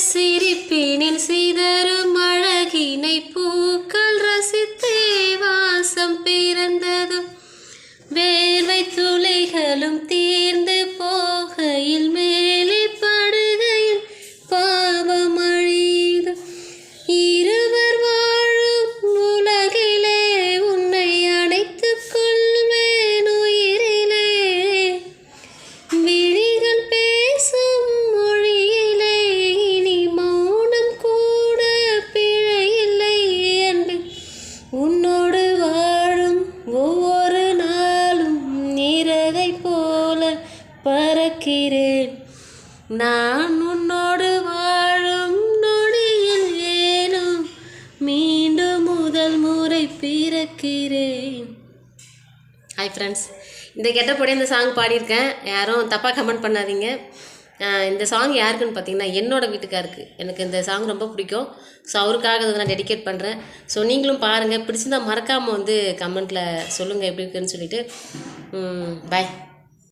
சிரிப்பினில் சிதறும் அழகினை பூக்கள் ரசித்தே வாசம் பிறந்ததும். வேர்வை துளைகளும் தீர்ந்து போகையில் மேலே படுகையில் பாவம் அழியுது பறக்கிறேன். நான் உன்னோடு வாழும் நொடியில் ஏனும் மீண்டும் முதல் முறை பிறக்கிறேன். ஹாய் ஃப்ரெண்ட்ஸ் இந்த கெட்டப்படி இந்த சாங் பாடியிருக்கேன். யாரும் தப்பாக கமெண்ட் பண்ணாதீங்க. இந்த சாங் யாருக்குன்னு பார்த்தீங்கன்னா என்னோட வீட்டுக்காருக்கு. எனக்கு இந்த சாங் ரொம்ப பிடிக்கும். ஸோ அவருக்காக இதை நான் டெடிகேட் பண்ணுறேன் ஸோ நீங்களும் பாருங்கள் பிடிச்சிருந்தா மறக்காமல் வந்து கமெண்ட்டில் சொல்லுங்கள் எப்படி இருக்குன்னு சொல்லிட்டு. பாய்